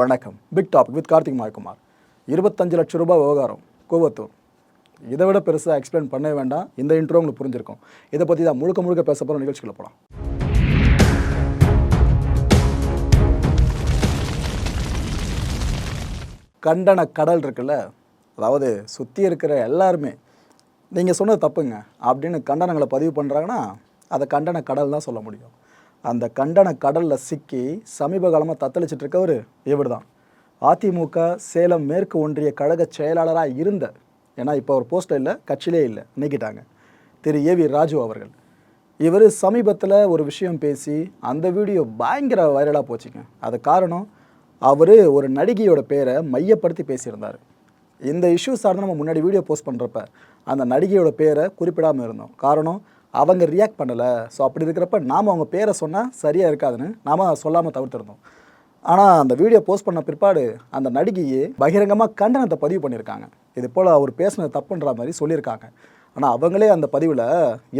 வணக்கம். Big topic with Karthik Mayakumar இருபத்தஞ்சு லட்சம் ரூபாய் விவகாரம் கோவத்தூர். இதை விட பெருசாக எக்ஸ்பிளைன் பண்ணவே வேண்டாம். இந்த இன்ட்ரோ உங்களுக்கு புரிஞ்சிருக்கும். இதை பற்றி தான் முழுக்க முழுக்க பேச போகிற நிகழ்ச்சிகளை போகலாம் கண்டன கடல் இருக்குல்ல? அதாவது சுற்றி இருக்கிற எல்லாருமே நீங்கள் சொன்னது தப்புங்க. அப்படின்னு கண்டனங்களை பதிவு பண்ணுறாங்கன்னா அதை கண்டன கடல் தான் சொல்ல முடியும். அந்த கண்டன கடலில் சிக்கி சமீப காலமாக தத்தளிச்சிட்டு இருக்கவர் இவர் தான் அதிமுக சேலம் மேற்கு ஒன்றிய கழக செயலாளராக இருந்த ஏன்னா இப்போ அவர் போஸ்ட்டில் இல்லை கட்சியிலே இல்லை நீக்கிட்டாங்க. திரு. ஏவி ராஜு அவர்கள். இவர் சமீபத்தில் ஒரு விஷயம் பேசி அந்த வீடியோ பயங்கர வைரலாக போச்சுங்க. அது காரணம் அவர் ஒரு நடிகையோட பேரை மையப்படுத்தி பேசியிருந்தார். இந்த இஷ்யூ சார்ந்து நம்ம முன்னாடி வீடியோ போஸ்ட் பண்ணுறப்ப அந்த நடிகையோட பேரை குறிப்பிடாமல் இருந்தோம். காரணம் அவங்க ரியாக்ட் பண்ணலை. ஸோ அப்படி இருக்கிறப்ப நாம் அவங்க பேரை சொன்னால் சரியாக இருக்காதுன்னு நாம் சொல்லாமல் தவிர்த்திருந்தோம். ஆனால் அந்த வீடியோ போஸ்ட் பண்ண பிற்பாடு அந்த நடிகையே பகிரங்கமாக கண்டனத்தை பதிவு பண்ணியிருக்காங்க. இது போல் அவர் பேசுனது தப்புன்ற மாதிரி சொல்லியிருக்காங்க. ஆனால் அவங்களே அந்த பதிவில்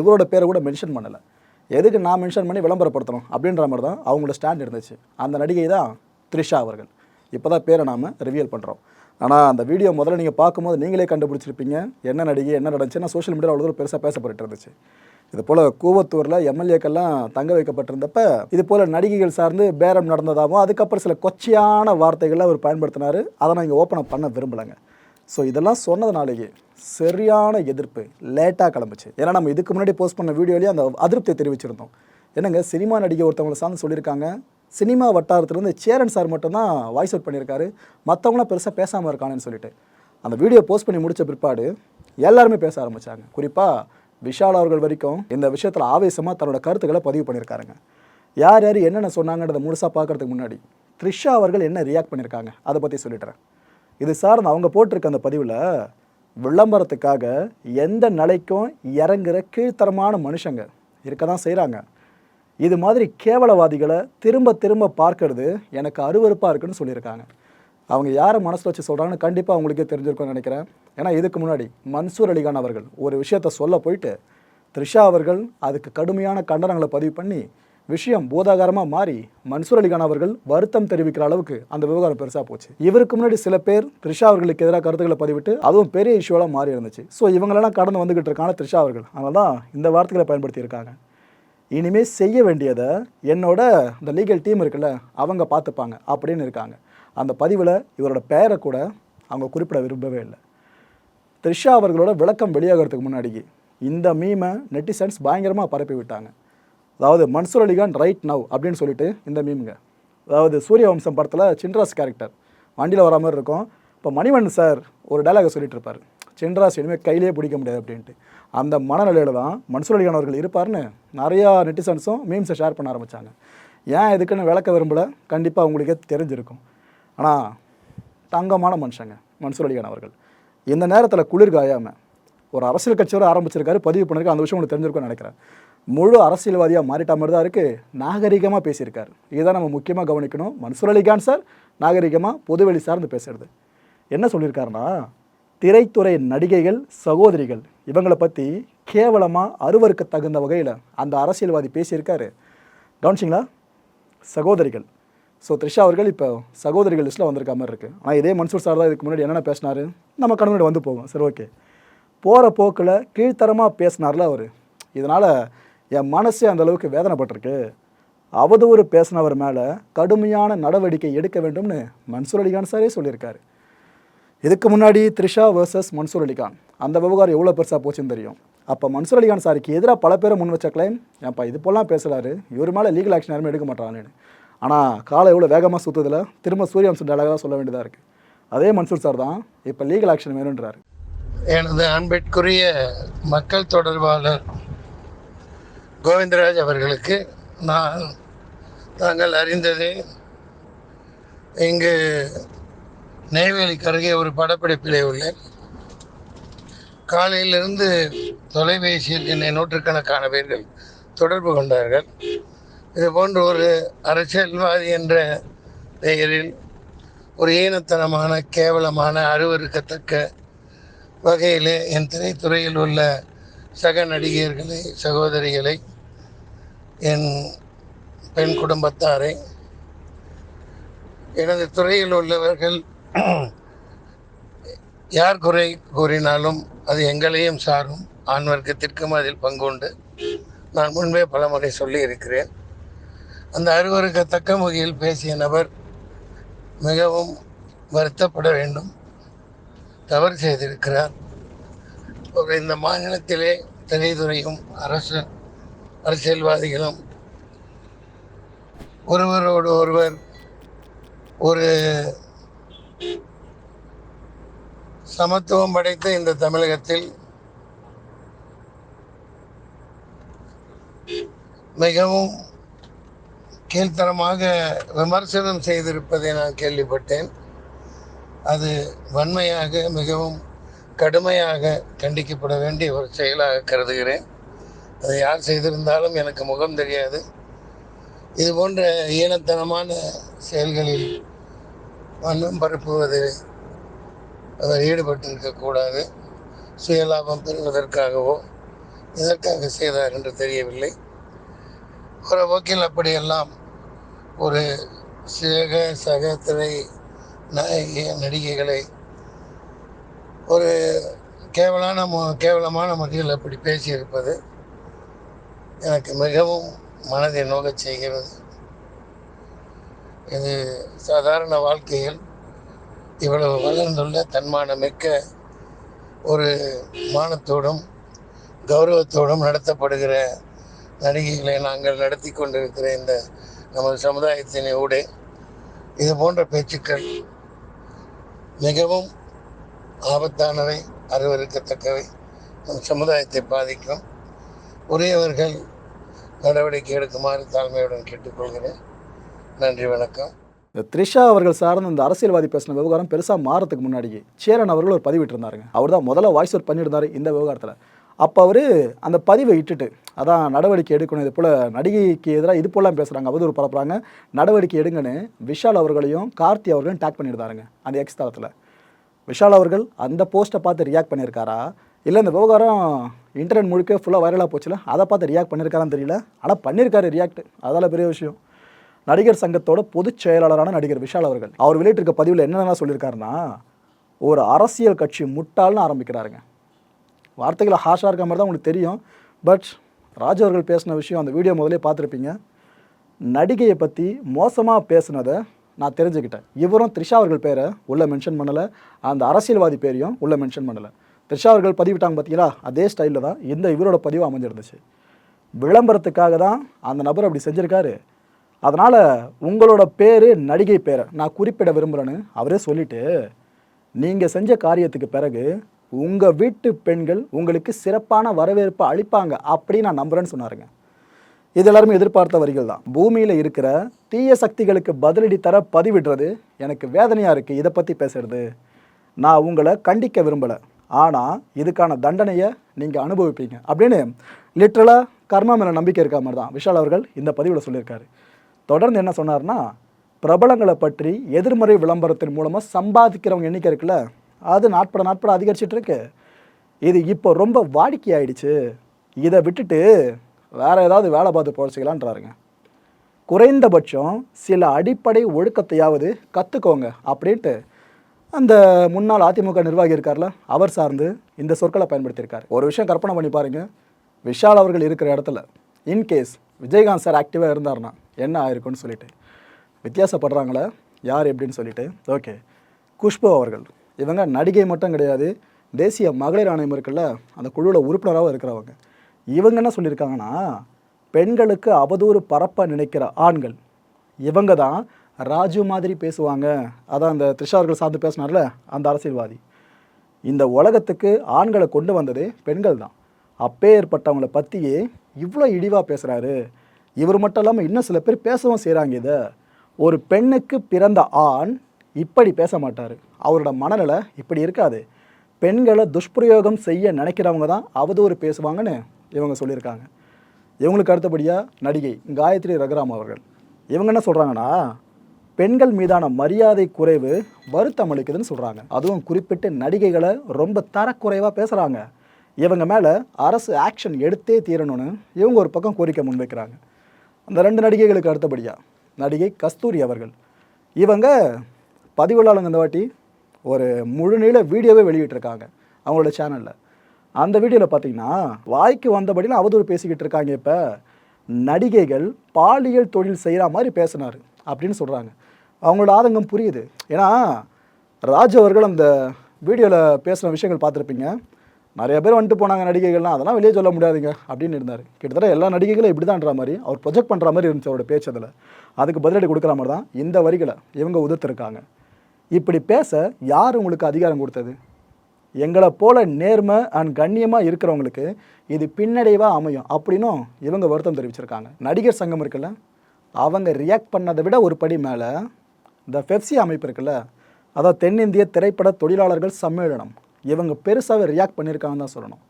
இவரோட பேரை கூட மென்ஷன் பண்ணலை. எதுக்கு நான் மென்ஷன் பண்ணி விளம்பரப்படுத்தணும் அப்படின்ற மாதிரி தான் அவங்களோட ஸ்டாண்ட் இருந்துச்சு. அந்த நடிகை தான் த்ரிஷா அவர்கள். இப்போ தான் பேரை நாம் ரிவியல் பண்ணுறோம் ஆனால் அந்த வீடியோ முதல்ல நீங்கள் பார்க்கும்போது நீங்களே கண்டுபிடிச்சிருப்பீங்க. என்ன நடிகை என்ன நடந்துச்சுன்னா சோஷியல் மீடியாவில் அவ்வளோ பெருசாக பேசப்பட்டு இருந்துச்சு. இது போல் கூவத்தூரில் எம்எல்ஏக்கெல்லாம் தங்க வைக்கப்பட்டிருந்தப்ப இது போல் நடிகைகள் சார்ந்து பேரம் நடந்ததாகவும் அதுக்கப்புறம் சில கொச்சையான வார்த்தைகளை அவர் பயன்படுத்தினார். அதை நான் இங்கே ஓப்பன் பண்ண விரும்பலைங்க. ஸோ இதெல்லாம் சொன்னதுனாலேயே சரியான எதிர்ப்பு லேட்டாக கிளம்புச்சு. ஏன்னா நம்ம இதுக்கு முன்னாடி போஸ்ட் பண்ண வீடியோலேயே அந்த அதிருப்தியை தெரிவிச்சிருந்தோம். என்னங்க சினிமா நடிகை ஒருத்தவங்களை சார்ந்து சொல்லியிருக்காங்க. சினிமா வட்டாரத்துலேருந்து சேரன் சார் மட்டும்தான் வாய்ஸ் அவுட் பண்ணியிருக்காரு. மற்றவங்களாம் பெருசாக பேசாமல் இருக்கானேன்னு சொல்லிட்டு. அந்த வீடியோ போஸ்ட் பண்ணி முடித்த பிற்பாடு எல்லாருமே பேச ஆரம்பித்தாங்க குறிப்பாக விஷால் அவர்கள் வரைக்கும் இந்த விஷயத்தில் ஆவேசமாக தன்னோட கருத்துக்களை பதிவு பண்ணியிருக்காருங்க. யார் யார் என்னென்ன சொன்னாங்கன்றதை முழுசாக பார்க்கறதுக்கு முன்னாடி த்ரிஷா அவர்கள் என்ன ரியாக்ட் பண்ணியிருக்காங்க? அதை பற்றி சொல்லிடுறேன் இது சார் அவங்க போட்டிருக்க அந்த பதிவில் விளம்பரத்துக்காக எந்த நிலைக்கும் இறங்குற கீழ்த்தரமான மனுஷங்க இருக்க தான் செய்கிறாங்க இது மாதிரி கேவலவாதிகளை திரும்ப திரும்ப பார்க்கறது எனக்கு அருவருப்பாக இருக்குன்னு சொல்லியிருக்காங்க. அவங்க யாரை மனசில் வச்சு சொல்கிறாங்கன்னு கண்டிப்பாக அவங்களுக்கே தெரிஞ்சிருக்கும்னு நினைக்கிறேன். ஏன்னா இதுக்கு முன்னாடி மன்சூர் அலிகான் அவர்கள் ஒரு விஷயத்தை சொல்ல போயிட்டு த்ரிஷா அவர்கள் அதுக்கு கடுமையான கண்டனங்களை பதிவு பண்ணி விஷயம் போதாகாரமாக மாறி மன்சூர் அலிகான் அவர்கள் வருத்தம் தெரிவிக்கிற அளவுக்கு அந்த விவகாரம் பெருசாக போச்சு. இவருக்கு முன்னாடி சில பேர் த்ரிஷா அவர்களுக்கு எதிராக கருத்துக்களை பதிவிட்டு அதுவும் பெரிய இஷ்யூவாக மாறி இருந்துச்சு. ஸோ இவங்களெல்லாம் கடந்து வந்துகிட்டு இருக்காங்க த்ரிஷா அவர்கள். அதனால தான் இந்த வார்த்தைகளை பயன்படுத்தியிருக்காங்க. இனிமேல் செய்ய வேண்டியதை என்னோட இந்த லீகல் டீம் இருக்குல்ல அவங்க பார்த்துப்பாங்க அப்படின்னு இருக்காங்க. அந்த பதிவில் இவரோட பெயரை கூட அவங்க குறிப்பிட விரும்பவே இல்லை. த்ரிஷா அவர்களோட விளக்கம் வெளியாகிறதுக்கு முன்னாடி இந்த மீமை நெட்டிசன்ஸ் பயங்கரமாக பரப்பி விட்டாங்க. அதாவது மன்சூர் அலிகான் ரைட் நவ் அப்படின்னு சொல்லிட்டு இந்த மீமுங்க அதாவது சூரிய வம்சம் படத்தில் சின்ராஸ் கேரக்டர் வண்டியில் வர மாதிரி இருக்கும். இப்போ மணிவன் சார் ஒரு டைலாகை சொல்லிட்டு இருப்பார். சின்ராஸ் இனிமேல் கையிலே பிடிக்க முடியாது அப்படின்ட்டு. அந்த மனநிலையில் தான் மன்சூர் அலிகான் அவர்கள் இருப்பார்னு நிறையா நெட்டிசன்ஸும் மீம்ஸை ஷேர் பண்ண ஆரம்பித்தாங்க ஏன் இதுக்குன்னு விளக்க விரும்பலை? கண்டிப்பாக உங்களுக்கே தெரிஞ்சிருக்கும். ஆனால் தங்கமான மனுஷங்க மன்சூர் அலிகான் அவர்கள் இந்த நேரத்தில் குளிர் காயாமல் ஒரு அரசியல் கட்சியோட ஆரம்பிச்சிருக்காரு பதிவு பண்ணிருக்காரு அந்த விஷயம் உங்களுக்கு தெரிஞ்சிருக்கும்னு நினைக்கிறேன். முழு அரசியல்வாதியாக மாறிட்ட மாதிரி தான் இருக்குது நாகரிகமாக பேசியிருக்காரு. இதுதான் நம்ம முக்கியமாக கவனிக்கணும். மன்சூர் அலிகான் சார் நாகரிகமாக பொதுவெளி சார்ந்து பேசுறது. என்ன சொல்லியிருக்காருன்னா திரைத்துறை நடிகைகள் சகோதரிகள் இவங்களை பற்றி கேவலமாக அருவருக்கு தகுந்த வகையில் அந்த அரசியல்வாதி பேசியிருக்காரு. கவனிச்சிங்களா? சகோதரிகள். ஸோ த்ரிஷா அவர்கள் இப்போ சகோதரிகள் லிஸ்ட்டில் வந்திருக்க மாதிரி இருக்குது ஆனால் இதே மன்சூர் சார் தான் இதுக்கு முன்னாடி என்னென்ன பேசினார்? நம்ம கண் முன்னாடி வந்து போவோம். சரி ஓகே போகிற போக்கில் கீழ்த்தரமாக பேசினார்ல அவர். இதனால் என் மனசே அந்த அளவுக்கு வேதனைப்பட்டிருக்கு. அவதூறு பேசினவர் மேலே கடுமையான நடவடிக்கை எடுக்க வேண்டும்னு மன்சூர் அலிகான் சாரே சொல்லியிருக்காரு. இதுக்கு முன்னாடி த்ரிஷா வர்சஸ் மன்சூர் அலிகான். அந்த விவகாரம் எவ்வளோ பெருசாக போச்சுன்னு தெரியும். அப்போ மன்சூர் அலிகான் சாருக்கு எதிராக பல பேரை முன் வச்ச கிளைம் ஏன்ப்பா இது போலாம் பேசுகிறாரு இவர் மேலே லீகல் ஆக்ஷன் யாருமே எடுக்க மாட்டாங்கன்னு ஆனால் காலை எவ்வளோ வேகமாக சுற்றுதில் திரும்ப சூரியவம்சம் டேலாக தான் சொல்ல வேண்டியதாக இருக்குது அதே மன்சூர் சார் தான் இப்போ லீகல் ஆக்ஷன் வேணுன்றாரு. எனது அன்பிற்குரிய மக்கள் தொடர்பாளர் கோவிந்தராஜ் அவர்களுக்கு நான் தாங்கள் அறிந்தது இங்கு நெய்வேலிக்கு அருகே ஒரு படப்பிடிப்பிலே உள்ளேன் காலையிலிருந்து தொலைபேசியில் என்னை நூற்றுக்கணக்கான பேர்கள் தொடர்பு கொண்டார்கள். இது போன்ற ஒரு அரசியல்வாதி என்ற பெயரில் ஒரு ஈனத்தனமான கேவலமான அருவறுக்கத்தக்க வகையிலே என் திரைத்துறையில் உள்ள சக நடிகர்களை சகோதரிகளை என் பெண் குடும்பத்தாரை எனது துறையில் உள்ளவர்கள் யார் குறை கூறினாலும் அது எங்களையும் சாரும். ஆண் வர்க்கத்திற்கும் அதில் பங்குண்டு. நான் முன்பே பலமுறை சொல்லி இருக்கிறேன் அந்த அருவருக்கத்தக்க வகையில் பேசிய நபர் மிகவும் வருத்தப்பட வேண்டும். தவறு செய்திருக்கிறார். ஒரு இந்த மாநிலத்திலே திரைத்துறையும் அரசு அரசியல்வாதிகளும் ஒருவரோடு ஒருவர் ஒரு சமத்துவம் படைத்த இந்த தமிழகத்தில் மிகவும் கீழ்த்தரமாக விமர்சனம் செய்திருப்பதை நான் கேள்விப்பட்டேன். அது வன்மையாக மிகவும் கடுமையாக கண்டிக்கப்பட வேண்டிய ஒரு செயலாக கருதுகிறேன். அதை யார் செய்திருந்தாலும் எனக்கு முகம் தெரியாது. இது போன்ற ஈனத்தனமான செயல்களில் மண்ணும் பரப்புவதில் அவர் ஈடுபட்டிருக்கக்கூடாது சுயலாபம் பெறுவதற்காகவோ எதற்காக செய்தார் என்று தெரியவில்லை. ஒரு வக்கீல் அப்படியெல்லாம் ஒரு சக சக திரை நாயகி நடிகைகளை ஒரு கேவலான கேவலமான முறையில் அப்படி பேசியிருப்பது எனக்கு மிகவும் மனதை நோகச் செய்கிறது. இது சாதாரண வாழ்க்கையில் இவ்வளவு வளர்ந்துள்ள தன்மானமிக்க ஒரு மானத்தோடும் கௌரவத்தோடும் நடத்தப்படுகிற நடிகைகளை நாங்கள் நடத்தி கொண்டிருக்கிற இந்த நமது சமுதாயத்தின் ஊடே. இது போன்ற பேச்சுக்கள் மிகவும் ஆபத்தானவை அருவறுக்கத்தக்கவை நம் சமுதாயத்தை பாதிக்கும். உரியவர்கள் நடவடிக்கை எடுக்குமாறு தாழ்மையுடன் கேட்டுக்கொள்கிறேன். நன்றி வணக்கம். இந்த த்ரிஷா அவர்கள் சார்ந்த இந்த அரசியல்வாதி பேசின விவகாரம் பெருசாக மாறத்துக்கு முன்னாடி சேரன் அவர்கள் ஒரு பதிவு இருந்தாருங்க அவர் தான் முதல்ல வாய்ஸ் அவுட் பண்ணியிருந்தார் இந்த விவகாரத்தில். அப்போ அவர் அந்த பதிவை இட்டுட்டு அதான் நடவடிக்கை எடுக்கணும் இது போல் நடிகைக்கு எதிராக இது போலாம் பேசுகிறாங்க அவதூறு பரப்புகிறாங்க நடவடிக்கை எடுங்கன்னு விஷால் அவர்களையும் கார்த்தி அவர்களையும் டேக் பண்ணியிருந்தாருங்க அந்த எக்ஸ் தளத்தில். விஷால் அவர்கள் அந்த போஸ்ட்டை பார்த்து ரியாக்ட் பண்ணியிருக்காரா? இல்லை இந்த விவகாரம் இன்டர்நெட் முழுக்க ஃபுல்லாக வைரலாக போச்சுல அதை பார்த்து ரியாக்ட் பண்ணியிருக்காரான்னு தெரியல. ஆனால் பண்ணியிருக்காரு ரியாக்ட் அதால் பெரிய விஷயம். நடிகர் சங்கத்தோட பொதுச் செயலாளரான நடிகர் விஷால் அவர்கள். அவர் வெளியிட்டிருக்க பதிவில் என்னென்னலாம் சொல்லியிருக்காருன்னா ஒரு அரசியல் கட்சி முட்டாள்னு ஆரம்பிக்கிறாருங்க. வார்த்தைகளை ஹாஷாக இருக்க மாதிரி தான் உங்களுக்கு தெரியும். பட் ராஜு அவர்கள் பேசின விஷயம் அந்த வீடியோ முதலே பார்த்துருப்பீங்க. நடிகையை பற்றி மோசமாக பேசுனதை நான் தெரிஞ்சுக்கிட்டேன். இவரும் த்ரிஷா அவர்கள் பேரை உள்ளே மென்ஷன் பண்ணலை. அந்த அரசியல்வாதி பேரையும் உள்ளே மென்ஷன் பண்ணலை. த்ரிஷா அவர்கள் பதிவிட்டாங்க பார்த்தீங்களா அதே ஸ்டைலில் தான் இந்த இவரோட பதிவு அமைஞ்சிருந்துச்சு. விளம்பரத்துக்காக தான் அந்த நபர் அப்படி செஞ்சுருக்காரு. அதனால் உங்களோட பேர் நடிகை பேரை நான் குறிப்பிட விரும்புகிறேன்னு அவரே சொல்லிட்டு நீங்கள் செஞ்ச காரியத்துக்கு பிறகு உங்கள் வீட்டு பெண்கள் உங்களுக்கு சிறப்பான வரவேற்பு அளிப்பாங்க அப்படின்னு நான் நம்புகிறேன்னு சொன்னாருங்க. இது எல்லாருமே எதிர்பார்த்த வரிகள் தான். பூமியில் இருக்கிற தீய சக்திகளுக்கு பதிலடி தர பதிவிடுறது எனக்கு வேதனையாக இருக்குது இதை பற்றி பேசுறது. நான் உங்களை கண்டிக்க விரும்பலை. ஆனால் இதுக்கான தண்டனையை நீங்கள் அனுபவிப்பீங்க. அப்படின்னு லிட்ரலாக கர்மா மேலே நம்பிக்கை இருக்க மாதிரி தான். விஷால் அவர்கள் இந்த பதிவில் சொல்லியிருக்காரு. தொடர்ந்து என்ன சொன்னார்னா பிரபலங்களை பற்றி எதிர்மறை விளம்பரத்தின் மூலமாக சம்பாதிக்கிறவங்க எண்ணிக்கை இருக்குல்ல அது நாட்பட நாட்பட அதிகரிச்சிட்டு இருக்கு. இது இப்போ ரொம்ப வாடிக்கையாயிடுச்சு. இதை விட்டுட்டு வேற ஏதாவது வேலை பார்த்து பொழைச்சிக்கலான்றாருங்க. குறைந்தபட்சம் சில அடிப்படை ஒழுக்கத்தையாவது கற்றுக்கோங்க அப்படின்ட்டு அந்த முன்னாள் அதிமுக நிர்வாகி இருக்கார்ல அவர் சார்ந்து இந்த சொற்களை பயன்படுத்தியிருக்காரு. ஒரு விஷயம் கற்பனை பண்ணி பாருங்க. விஷால் அவர்கள் இருக்கிற இடத்துல இன்கேஸ் விஜயகாந்த் சார் ஆக்டிவாக இருந்தார்னா என்ன ஆயிருக்குன்னு சொல்லிட்டு. வித்தியாசப்படுறாங்களா யார் எப்படின்னு சொல்லிட்டு. ஓகே. குஷ்பு அவர்கள். இவங்க நடிகை மட்டும் கிடையாது தேசிய மகளிர் ஆணையம் இருக்குல்ல அந்த குழுவில் உறுப்பினராகவும் இருக்கிறவங்க. இவங்க என்ன சொல்லியிருக்காங்கன்னா பெண்களுக்கு அவதூறு பரப்ப நினைக்கிற ஆண்கள். இவங்க தான் ராஜு மாதிரி பேசுவாங்க. அதான் அந்த திரிஷார்கள் சார்ந்து பேசினார்ல அந்த அரசியல்வாதி. இந்த உலகத்துக்கு ஆண்களை கொண்டு வந்தது பெண்கள் தான். அப்பே ஏற்பட்டவங்களை பற்றியே இவ்வளோ இழிவாக பேசுகிறாரு இவர் மட்டும் இல்லாமல் இன்னும் சில பேர் பேசவும் செய்கிறாங்க இதை. ஒரு பெண்ணுக்கு பிறந்த ஆண் இப்படி பேச மாட்டார். அவரோட மனநிலை இப்படி இருக்காது. பெண்களை துஷ்பிரயோகம் செய்ய நினைக்கிறவங்க தான் அவதூறு பேசுவாங்கன்னு இவங்க சொல்லியிருக்காங்க. இவங்களுக்கு அடுத்தபடியாக நடிகை காயத்ரி ரகுராம் அவர்கள். இவங்க என்ன சொல்கிறாங்கன்னா பெண்கள் மீதான மரியாதை குறைவு வருத்தம் அளிக்குதுன்னு சொல்கிறாங்க அதுவும் குறிப்பிட்ட நடிகைகளை ரொம்ப தரக்குறைவாக பேசுகிறாங்க இவங்க மேலே அரசு ஆக்ஷன் எடுத்தே தீரணும்னு இவங்க ஒரு பக்கம் கோரிக்கை முன்வைக்கிறாங்க. அந்த ரெண்டு நடிகைகளுக்கு அடுத்தபடியாக நடிகை கஸ்தூரி அவர்கள். இவங்க பதிவுள்ளாளுங்க இந்த வாட்டி ஒரு முழுநீள வீடியோவே வெளியிட்டிருக்காங்க அவங்களோட சேனலில் அந்த வீடியோவில் பார்த்தீங்கன்னா வாய்க்கு வந்தபடியில் அவதூறு பேசிக்கிட்டு இருக்காங்க இப்போ. நடிகைகள் பாலியல் தொழில் செய்கிற மாதிரி பேசினார் அப்படின்னு சொல்கிறாங்க அவங்களோட ஆதங்கம் புரியுது. ஏன்னா ராஜ் அவர்கள் அந்த வீடியோவில் பேசின விஷயங்கள் பார்த்துருப்பீங்க. நிறைய பேர் வந்துட்டு போனாங்க நடிகைகள்லாம். அதெல்லாம் வெளியே சொல்ல முடியாதுங்க அப்படின்னு இருந்தார். கிட்டத்தட்ட எல்லா நடிகைகளும் இப்படி தான்ற மாதிரி அவர் ப்ரொஜெக்ட் பண்ணுற மாதிரி இருந்துச்சு அவரோட பேச்சு அதில். அதுக்கு பதிலடி கொடுக்குற மாதிரி தான் இந்த வரிகளை இவங்க உதிர்த்துருக்காங்க. இப்படி பேச யார் உங்களுக்கு அதிகாரம் கொடுத்தது? எங்களை போல நேர்மை அண்ட் கண்ணியமாக இருக்கிறவங்களுக்கு இது பின்னடைவாக அமையும் அப்படின்னும் இவங்க வருத்தம் தெரிவிச்சிருக்காங்க. நடிகர் சங்கம் இருக்குல்ல அவங்க ரியாக்ட் பண்ணதை விட ஒரு படி மேலே இந்த பெப்சி அமைப்பு இருக்குல்ல அதாவது தென்னிந்திய திரைப்பட தொழிலாளர்கள் சம்மேளனம் இவங்க பெருசாகவே ரியாக்ட் பண்ணியிருக்காங்கன்னு தான் சொல்லணும்.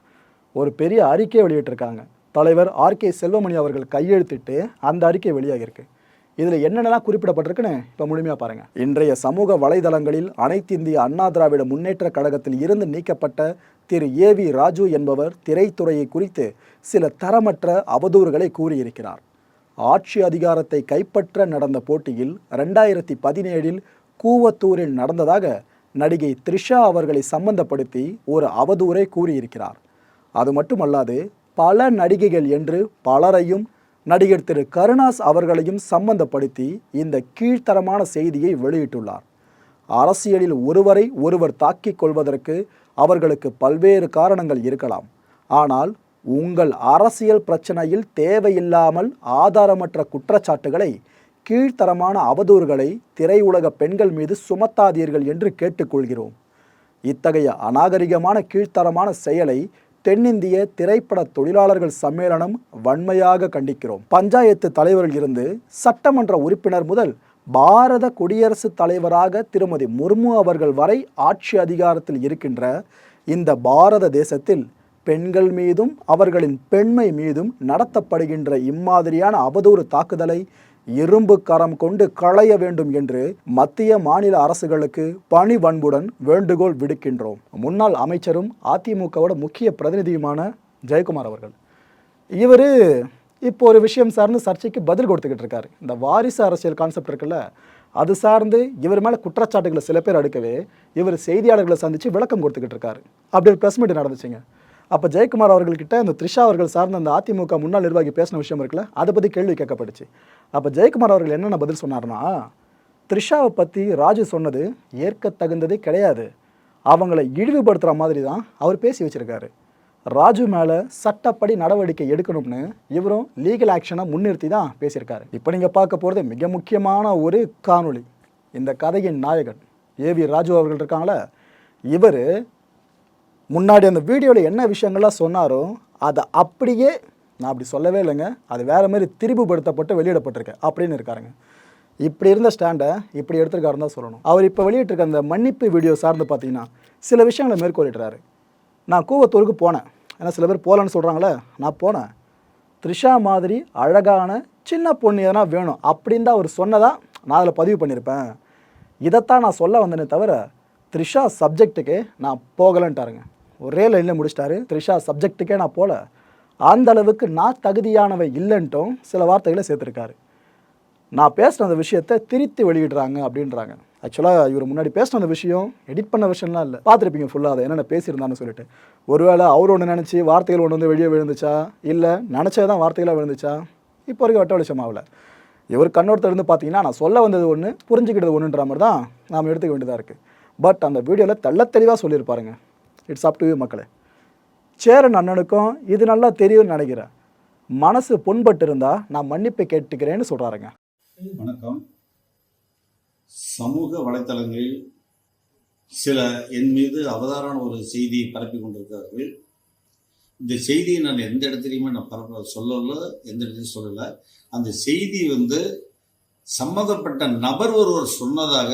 ஒரு பெரிய அறிக்கையை வெளியிட்டிருக்காங்க. தலைவர் ஆர்கே செல்வமணி அவர்கள் கையெழுத்திட்டு அந்த அறிக்கை வெளியாகியிருக்கு. இதில் என்னென்னலாம் குறிப்பிடப்பட்டிருக்குன்னு இப்போ முழுமையாக பாருங்கள் இன்றைய சமூக வலைதளங்களில் அனைத்து இந்திய அண்ணா திராவிட முன்னேற்ற கழகத்தில் இருந்து நீக்கப்பட்ட திரு. ஏ. வி. ராஜு என்பவர் திரைத்துறையை குறித்து சில தரமற்ற அவதூறுகளை கூறியிருக்கிறார். ஆட்சி அதிகாரத்தை கைப்பற்ற நடந்த போட்டியில் ரெண்டாயிரத்தி பதினேழில் கூவத்தூரில் நடந்ததாக நடிகை த்ரிஷா அவர்களை சம்பந்தப்படுத்தி ஒரு அவதூறை கூறியிருக்கிறார். அது மட்டுமல்லாது பல நடிகைகள் என்று பலரையும் நடிகர் திரு கருணாஸ் அவர்களையும் சம்பந்தப்படுத்தி இந்த கீழ்த்தரமான செய்தியை வெளியிட்டுள்ளார். அரசியலில் ஒருவரை ஒருவர் தாக்கிக் கொள்வதற்கு அவர்களுக்கு பல்வேறு காரணங்கள் இருக்கலாம். ஆனால் உங்கள் அரசியல் பிரச்சனையில் தேவையில்லாமல் ஆதாரமற்ற குற்றச்சாட்டுகளை கீழ்த்தரமான அவதூறுகளை திரையுலக பெண்கள் மீது சுமத்தாதீர்கள் என்று கேட்டுக்கொள்கிறோம். இத்தகைய அநாகரிகமான கீழ்த்தரமான செயலை தென்னிந்திய திரைப்பட தொழிலாளர்கள் சம்மேளனம் வன்மையாக கண்டிக்கிறோம். பஞ்சாயத்து தலைவரில் இருந்து சட்டமன்ற உறுப்பினர் முதல் பாரத குடியரசுத் தலைவராக திருமதி முர்மு அவர்கள் வரை ஆட்சி அதிகாரத்தில் இருக்கின்ற இந்த பாரத தேசத்தில் பெண்கள் மீதும் அவர்களின் பெண்மை மீதும் நடத்தப்படுகின்ற இம்மாதிரியான அவதூறு தாக்குதலை இரும்பு கரம் கொண்டு களைய வேண்டும் என்று மத்திய மாநில அரசுகளுக்கு பணி வன்புடன் வேண்டுகோள் விடுக்கின்றோம். முன்னாள் அமைச்சரும் அதிமுகவோட முக்கிய பிரதிநிதியுமான ஜெயக்குமார் அவர்கள். இவர் இப்போ ஒரு விஷயம் சார்ந்து சர்ச்சைக்கு பதில் கொடுத்துக்கிட்டு இருக்காரு. இந்த வாரிசு அரசியல் கான்செப்ட் இருக்குல்ல அது சார்ந்து இவர் மேலே குற்றச்சாட்டுகளை சில பேர் அடுக்கவே இவர் செய்தியாளர்களை சந்தித்து விளக்கம் கொடுத்துக்கிட்டு இருக்காரு. அப்படி ஒரு ப்ரெஸ் மீட் நடந்துச்சுங்க. அப்போ ஜெயக்குமார் அவர்கள்கிட்ட இந்த த்ரிஷா அவர்கள் சார்ந்த அந்த அதிமுக முன்னாள் நிர்வாகி பேசின விஷயம் இருக்குல்ல? அதை பற்றி கேள்வி கேட்கப்பட்டுச்சு. அப்போ ஜெயக்குமார் அவர்கள் என்னென்ன பதில் சொன்னார்னா த்ரிஷாவை பற்றி ராஜு சொன்னது ஏற்க தகுந்ததே கிடையாது. அவங்கள இழிவுபடுத்துகிற மாதிரி தான் அவர் பேசி வச்சுருக்காரு. ராஜு மேலே சட்டப்படி நடவடிக்கை எடுக்கணும்னு இவரும் லீகல் ஆக்ஷனை முன்னிறுத்தி தான் பேசியிருக்காரு. இப்போ நீங்கள் பார்க்க போகிறது மிக முக்கியமான ஒரு காணொளி. இந்த கதையின் நாயகன் ஏ வி ராஜு அவர்கள் இருக்காங்களே. இவர் முன்னாடி அந்த வீடியோவில் என்ன விஷயங்கள்லாம் சொன்னாரோ அதை அப்படியே நான் அப்படி சொல்லவே இல்லைங்க. அது வேறு மாதிரி திரிபுபடுத்தப்பட்டு வெளியிடப்பட்டிருக்கு. அப்படின்னு இருக்காருங்க. இப்படி இருந்த ஸ்டாண்டை இப்படி எடுத்திருக்காருன்னு தான் சொல்லணும். அவர் இப்போ வெளியிட்டிருக்க அந்த மன்னிப்பு வீடியோ சார்ந்து பார்த்தீங்கன்னா சில விஷயங்களை மேற்கொள்ளிடுறாரு நான் கூவத்தூருக்கு போனேன். ஏன்னா சில பேர் போகலன்னு சொல்கிறாங்களே நான் போனேன். த்ரிஷா மாதிரி அழகான சின்ன பொண்ணு எதனா வேணும் அப்படின்னு தான் அவர் சொன்னதாக நான் அதில் பதிவு பண்ணியிருப்பேன் இதைத்தான் நான் சொல்ல வந்தேனே தவிர த்ரிஷா சப்ஜெக்ட்டுக்கு நான் போகலன்ட்டாருங்க. ஒரே லைனில் முடிச்சிட்டாரு. த்ரிஷா சப்ஜெக்ட்டுக்கே நான் போல. அந்த அளவுக்கு நான் தகுதியானவை இல்லைன்ட்டும் சில வார்த்தைகளை சேர்த்துருக்காரு. நான் பேசின அந்த விஷயத்தை திரித்து வெளியிடுறாங்க அப்படின்றாங்க. ஆக்சுவலாக இவர் முன்னாடி பேசின அந்த விஷயம் எடிட் பண்ண விஷயம்லாம் இல்லை. பார்த்துருப்பீங்க ஃபுல்லாக அதை. என்னென்ன பேசியிருந்தான்னு சொல்லிட்டு. ஒருவேளை அவர் ஒன்று நினச்சி வார்த்தைகள் ஒன்று வந்து வெளியே விழுந்துச்சா? இல்லை நினச்சது தான் வார்த்தைகளாக விழுந்துச்சா? இப்போ வரைக்கும் வட்ட வெளிச்சமாகல இவர் கண்ணோட்டத்திலிருந்து பார்த்தீங்கன்னா நான் சொல்ல வந்தது ஒன்று புரிஞ்சுக்கிட்டது ஒன்றுன்ற மாதிரி தான் நாம் எடுத்துக்க வேண்டியதாக இருக்குது பட் அந்த வீடியோவில் தெள்ள தெளிவாக சொல்லியிருப்பாருங்க. இட்ஸ் அப் டு யூ மக்களே. சேரன் அண்ணனுக்கும் இது நல்லா தெரியும்னு நினைக்கிறேன். மனசு புண்பட்டு இருந்தால் நான் மன்னிப்பு கேட்டுக்கிறேன்னு சொல்கிறாருங்க வணக்கம். சமூக வலைத்தளங்களில் சில என் மீது அவதாரான ஒரு செய்தியை பரப்பி கொண்டிருக்கிறார்கள். இந்த செய்தியை நான் எந்த இடத்துலையுமே நான் பரப்ப சொல்லல எந்த இடத்துலையும் சொல்லலை. அந்த செய்தி வந்து சம்மந்தப்பட்ட நபர் ஒருவர் சொன்னதாக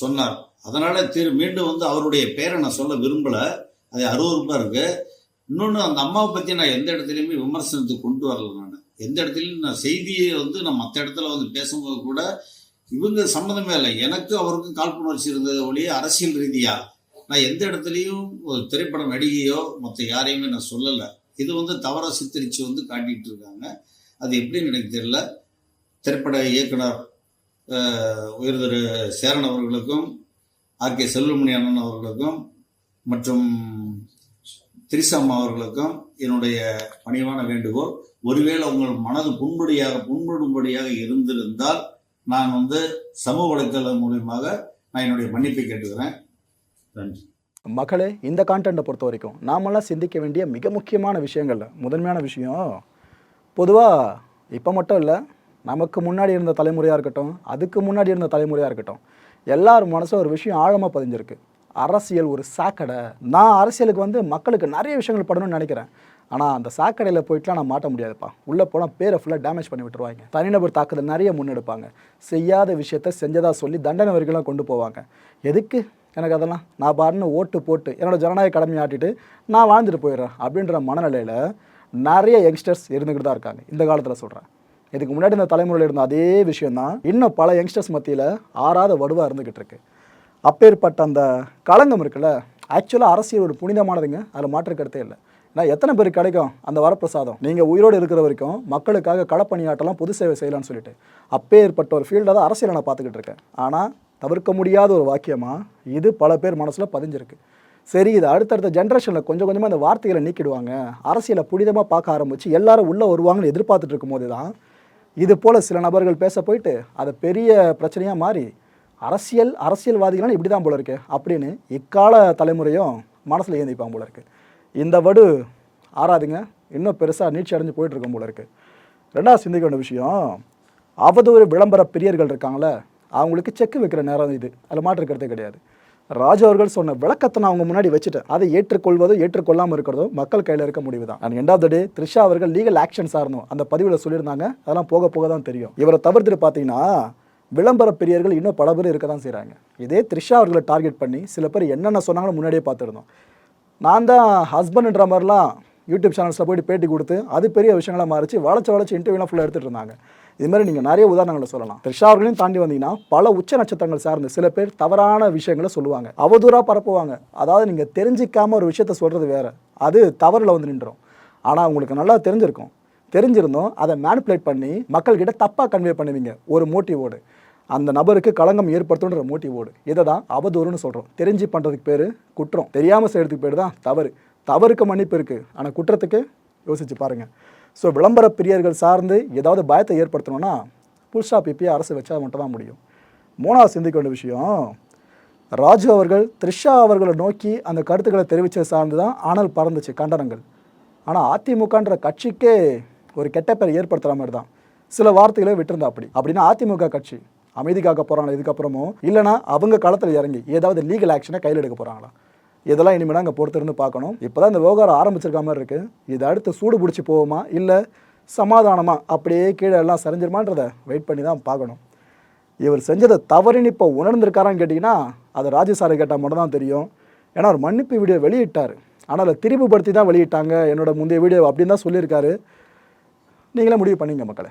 சொன்னார். அதனால திரு மீண்டும் வந்து அவருடைய பேரை நான் சொல்ல விரும்பல. அது அருவருப்பா இருக்கு. இன்னொன்று அந்த அம்மாவை பற்றி நான் எந்த இடத்துலையுமே விமர்சனத்துக்கு கொண்டு வரல நான். எந்த இடத்துலையும் நான் செய்தியை வந்து நான் மற்ற இடத்துல வந்து பேசும்போது கூட இவங்க சம்மந்தமே இல்லை. எனக்கு அவருக்கும் காழ்ப்புணர்ச்சி இருந்தது ஒழிய அரசியல் ரீதியா நான் எந்த இடத்துலையும் ஒரு திரைப்பட நடிகையோ மற்ற யாரையுமே நான் சொல்லலை. இது வந்து தவறாக சித்தரித்து வந்து காட்டிகிட்டு இருக்காங்க. அது எப்படின்னு எனக்கு தெரியல. திரைப்பட இயக்குனர் உயர் திரு சேரன் அவர்களுக்கும் ஆர் கே செல்வமணி அண்ணன் அவர்களுக்கும் மற்றும் திரிசாம்மா அவர்களுக்கும் என்னுடைய பணிவான வேண்டுகோள் ஒருவேளை உங்கள் மனது புண்படியாக புண்படும்படியாக இருந்திருந்தால் நான் வந்து சமூக வலைத்தளம் மூலியமாக நான் என்னுடைய மன்னிப்பை கேட்டுக்கிறேன். நன்றி. மக்களே இந்த கான்டென்ட்டை பொறுத்த வரைக்கும் நாமெல்லாம் சிந்திக்க வேண்டிய மிக முக்கியமான விஷயங்கள்ல முதன்மையான விஷயம் பொதுவாக இப்போ மட்டும் இல்லை நமக்கு முன்னாடி இருந்த தலைமுறையாக இருக்கட்டும் அதுக்கு முன்னாடி இருந்த தலைமுறையாக இருக்கட்டும் எல்லார் மனசில் ஒரு விஷயம் ஆழமாக பதிஞ்சிருக்கு. அரசியல் ஒரு சாக்கடை. நான் அரசியலுக்கு வந்து மக்களுக்கு நிறைய விஷயங்கள் படணும்னு நினைக்கிறேன். ஆனால் அந்த சாக்கடையில் போயிட்டுலாம் நான் மாட்ட முடியாதுப்பா. உள்ளே போனால் பேரை ஃபுல்லாக டேமேஜ் பண்ணி விட்டுருவாங்க. தனிநபர் தாக்குதல் நிறைய முன்னெடுப்பாங்க. செய்யாத விஷயத்த செஞ்சதாக சொல்லி தண்டனை வரைக்கும்லாம் கொண்டு போவாங்க. எதுக்கு எனக்கு அதெல்லாம்? நான் பாருன்னு ஓட்டு போட்டு என்னோடய ஜனநாயக கடமையை ஆட்டிட்டு நான் வாழ்ந்துட்டு போயிடுறேன் அப்படின்ற மனநிலையில் நிறைய யங்ஸ்டர்ஸ் இருந்துக்கிட்டு தான் இருக்காங்க. இந்த காலத்தில் சொல்கிறேன் இதுக்கு முன்னாடி இந்த தலைமுறையில் இருந்த அதே விஷயம்தான் இன்னும் பல யங்ஸ்டர்ஸ் மத்தியில் ஆறாத வடுவாக இருந்துக்கிட்டு இருக்கு. அப்பேற்பட்ட அந்த களங்கம் இருக்குல்ல ஆக்சுவலாக அரசியல் ஒரு புனிதமானதுங்க. அதில் மாற்று கருத்தே இல்லை. ஏன்னா எத்தனை பேருக்கு கிடைக்கும் அந்த வரப்பிரசாதம்? நீங்கள் உயிரோடு இருக்கிற வரைக்கும் மக்களுக்காக களப்பணியாட்டெல்லாம் பொது சேவை செய்யலாம்னு சொல்லிட்டு. அப்பேற்பட்ட ஒரு ஃபீல்டாக தான் அரசியலை நான் பார்த்துக்கிட்டு இருக்கேன். ஆனால் தவிர்க்க முடியாத ஒரு வாக்கியமாக இது பல பேர் மனசில் பதிஞ்சிருக்கு. சரி இது அடுத்தடுத்த ஜென்ரேஷனில் கொஞ்சம் கொஞ்சமாக இந்த வார்த்தைகளை நீக்கிடுவாங்க. அரசியலை புனிதமாக பார்க்க ஆரம்பித்து எல்லாரும் உள்ளே வருவாங்கன்னு எதிர்பார்த்துட்டு இருக்கும்போது தான் இது போல் சில நபர்கள் பேச போயிட்டு அதை பெரிய பிரச்சனையாக மாறி அரசியல் அரசியல்வாதிகளாம் இப்படி தான் போல இருக்கு அப்படின்னு இக்கால தலைமுறையும் மனசில் ஏந்திப்பாங்க போல இருக்குது இந்த வடு ஆறாதுங்க இன்னும் பெருசாக நீட்சி அடைஞ்சு போயிட்டுருக்கும் போல இருக்கு. ரெண்டாவது சிந்திக்க வேண்டிய விஷயம் அவதூறு விளம்பர பிரியர்கள் இருக்காங்களே அவங்களுக்கு செக் வைக்கிற நேரம் இது. அதில் மாற்று கிடையாது. ராஜா அவர்கள் சொன்ன விளக்கத்தை நான் அவங்க முன்னாடி வச்சுட்டேன். அதை ஏற்றுக்கொள்வதோ ஏற்றுக்கொள்ளாமல் இருக்கிறதோ மக்கள் கையில் இருக்க முடிவு தான் and end of the day Trisha அவர்கள் லீகல் ஆக்ஷன்ஸாக இருந்தோம். அந்த பதிவில் சொல்லியிருந்தாங்க. அதெல்லாம் போக போக தான் தெரியும். இவரை தவிர்த்துட்டு பார்த்தீங்கன்னா விளம்பர பிரியர்கள் இன்னும் பல பேர் இருக்க தான் செய்கிறாங்க இதே த்ரிஷா அவர்களை டார்கெட் பண்ணி சில பேர் என்னென்ன சொன்னாங்கன்னு முன்னாடியே பார்த்துருந்தோம். நான் தான் ஹஸ்பண்ட்ன்ற மாதிரிலாம் யூடியூப் சேனல்ஸில் போயிட்டு பேட்டி கொடுத்து அது பெரிய விஷயங்களாக மாறிச்சு. வளைச்சு வளைச்சு இன்டர்வியூலாம் ஃபுல்லாக எடுத்துகிட்டு இருந்தாங்க. இது மாதிரி நீங்கள் நிறைய உதாரணங்களை சொல்லலாம். திருஷாவர்களையும் தாண்டி வந்தீங்கன்னா பல உச்ச நட்சத்திரங்கள் சார்ந்து சில பேர் தவறான விஷயங்களை சொல்லுவாங்க. அவதூறாக பரப்புவாங்க. அதாவது நீங்கள் தெரிஞ்சிக்காமல் ஒரு விஷயத்த சொல்கிறது வேறு. அது தவறில் வந்து நின்றோம் ஆனால் உங்களுக்கு நல்லா தெரிஞ்சிருக்கும். தெரிஞ்சிருந்தோம் அதை மேனிப்புலேட் பண்ணி மக்கள்கிட்ட தப்பாக கன்வே பண்ணுவீங்க. ஒரு மோட்டிவோடு அந்த நபருக்கு களங்கம் ஏற்படுத்துன்ற மோட்டிவோடு இதை தான் அவதூறுன்னு சொல்கிறோம் தெரிஞ்சு பண்ணுறதுக்கு பேர் குற்றம். தெரியாமல் செய்கிறதுக்கு பேர் தான் தவறு. தவறுக்கு மன்னிப்பு இருக்குது ஆனால் குற்றத்துக்கு யோசிச்சு பாருங்கள் ஸோ விளம்பர பிரியர்கள் சார்ந்து ஏதாவது பயத்தை ஏற்படுத்தணும்னா புல் ஸ்டாப் இப்பயே அரசு வச்சா மட்டும் தான் முடியும். மூணாவது சிந்திக்க வேண்டிய விஷயம் ராஜு அவர்கள் த்ரிஷா அவர்களை நோக்கி அந்த கருத்துக்களை தெரிவித்தது சார்ந்து தான் ஆனல் பறந்துச்சு கண்டனங்கள். ஆனால் அதிமுகன்ற கட்சிக்கே ஒரு கெட்ட பேர் ஏற்படுத்துகிற மாதிரி தான். சில வார்த்தைகளை விட்டுருந்தா அப்படி அப்படின்னா அதிமுக கட்சி அமைதி காக்க போகிறாங்களா இதுக்கப்புறமும் இல்லைனா அவங்க களத்தில் இறங்கி ஏதாவது லீகல் ஆக்ஷனை கையில் எடுக்க போகிறாங்களா இதெல்லாம் இனிமேல் அங்கே பொறுத்திருந்து பார்க்கணும். இப்போ தான் இந்த விவகாரம் ஆரம்பிச்சிருக்க மாதிரி இருக்குது இது அடுத்து சூடு பிடிச்சி போகுமா? இல்லை சமாதானமாக அப்படியே கீழே எல்லாம் சரிஞ்சிருமான்றதை வெயிட் பண்ணி தான் பார்க்கணும். இவர் செஞ்சதை தவறுன்னு இப்போ உணர்ந்திருக்காரான்னு கேட்டிங்கன்னா அது ராஜசாரை கேட்டால் மட்டும் தான் தெரியும். ஏன்னா அவர் மன்னிப்பு வீடியோ வெளியிட்டார். ஆனால் அதை திரிவுபடுத்தி தான் வெளியிட்டாங்க. என்னோடய முந்தைய வீடியோ அப்படின்னு தான் சொல்லியிருக்காரு. நீங்களே முடிவு பண்ணீங்க மக்களை.